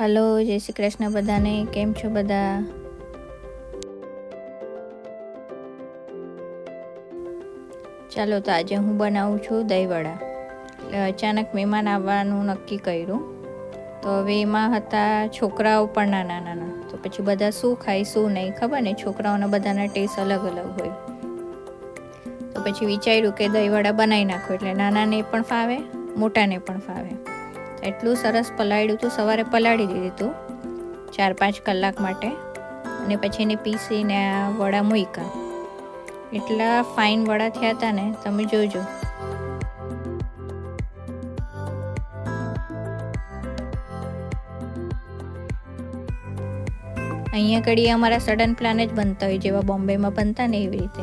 Hello, જય શ્રી કૃષ્ણ બધાને. કેમ છો બધા? ચાલો, તો આજે હું બનાવું છું દહીંવડા. એટલે અચાનક મહેમાન આવવાનું નક્કી કર્યું. તો હવે એમાં હતા છોકરાઓ પણ નાના નાના તો પછી બધા શું ખાય, શું નહીં, ખબર ને છોકરાઓના બધાના ટેસ્ટ અલગ અલગ હોય. તો પછી વિચાર્યું કે દહીંવડા બનાવી નાખો. એટલે નાનાને પણ ફાવે, મોટાને પણ ફાવે. એટલું સરસ પલાળ્યું હતું સવારે પલાળી દીધું હતું ચાર પાંચ કલાક માટે. અને પછી એને પીસીને આ વડા મૂક્યા એટલા ફાઇન વડા થયા હતા ને, તમે જોજો. અહીંયા કડી અમારા સડન પ્લાન જ બનતા હોય જેવા બોમ્બેમાં બનતા ને એવી રીતે.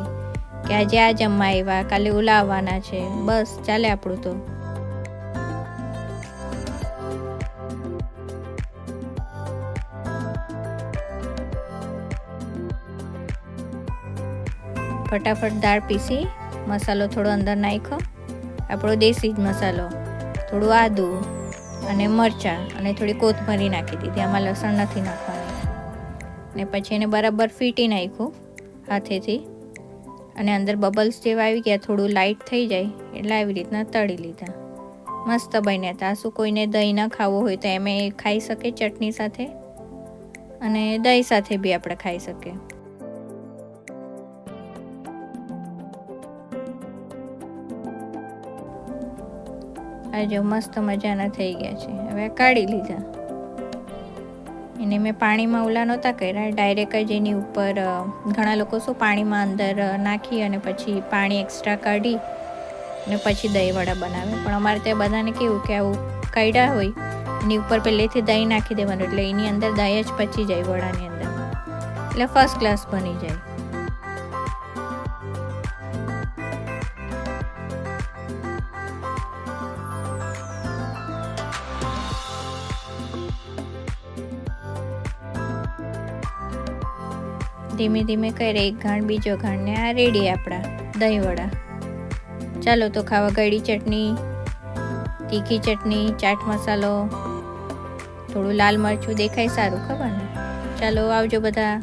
કે આજે આ જમવા આવ્યા, કાલે ઓલા આવવાના છે. બસ, ચાલે આપણું તો. ફટાફટ દાળ પીસી, મસાલો થોડો અંદર નાખ્યો. આપણો દેશી જ મસાલો. થોડું આદું અને મરચાં અને થોડી કોથમરી નાખી દીધી. આમાં લસણ નથી નાખવાનું. ને પછી એને બરાબર ફીટી નાખ્યું હાથેથી. અને અંદર બબલ્સ જેવા આવી ગયા, થોડું લાઇટ થઈ જાય એટલે આવી રીતના તળી લીધા. મસ્ત બન્યા હતા. શું કોઈને દહીં ના ખાવું હોય તો એમ ખાઈ શકે ચટણી સાથે અને દહીં સાથે બી આપણે ખાઈ શકીએ. આ જો મસ્ત મજાના થઈ ગયા છે. હવે કાઢી લીધા. એને મેં પાણીમાં ઓલા નહોતા કર્યા ડાયરેક્ટ જ એની ઉપર ઘણા લોકો શું પાણીમાં અંદર નાખી અને પછી પાણી એક્સ્ટ્રા કાઢી અને પછી દહીંવડા બનાવે પણ અમારે ત્યાં બધાને કેવું કે આવું કાઢ્યા હોય, એની ઉપર પહેલેથી દહીં નાખી દેવાનું, એટલે એની અંદર દહીં જ પચી જાય વડાની અંદર. એટલે ફર્સ્ટ ક્લાસ બની જાય. ધીમે ધીમે કરે, એક ઘાણ, બીજો ઘાણ ને આ રેડી આપણા દહીંવડા. ચાલો તો ખાવા ગળી ચટણી, તીખી ચટણી, ચાટ મસાલો, થોડું લાલ મરચું દેખાય સારું, ખબર ને? ચાલો આવજો બધા.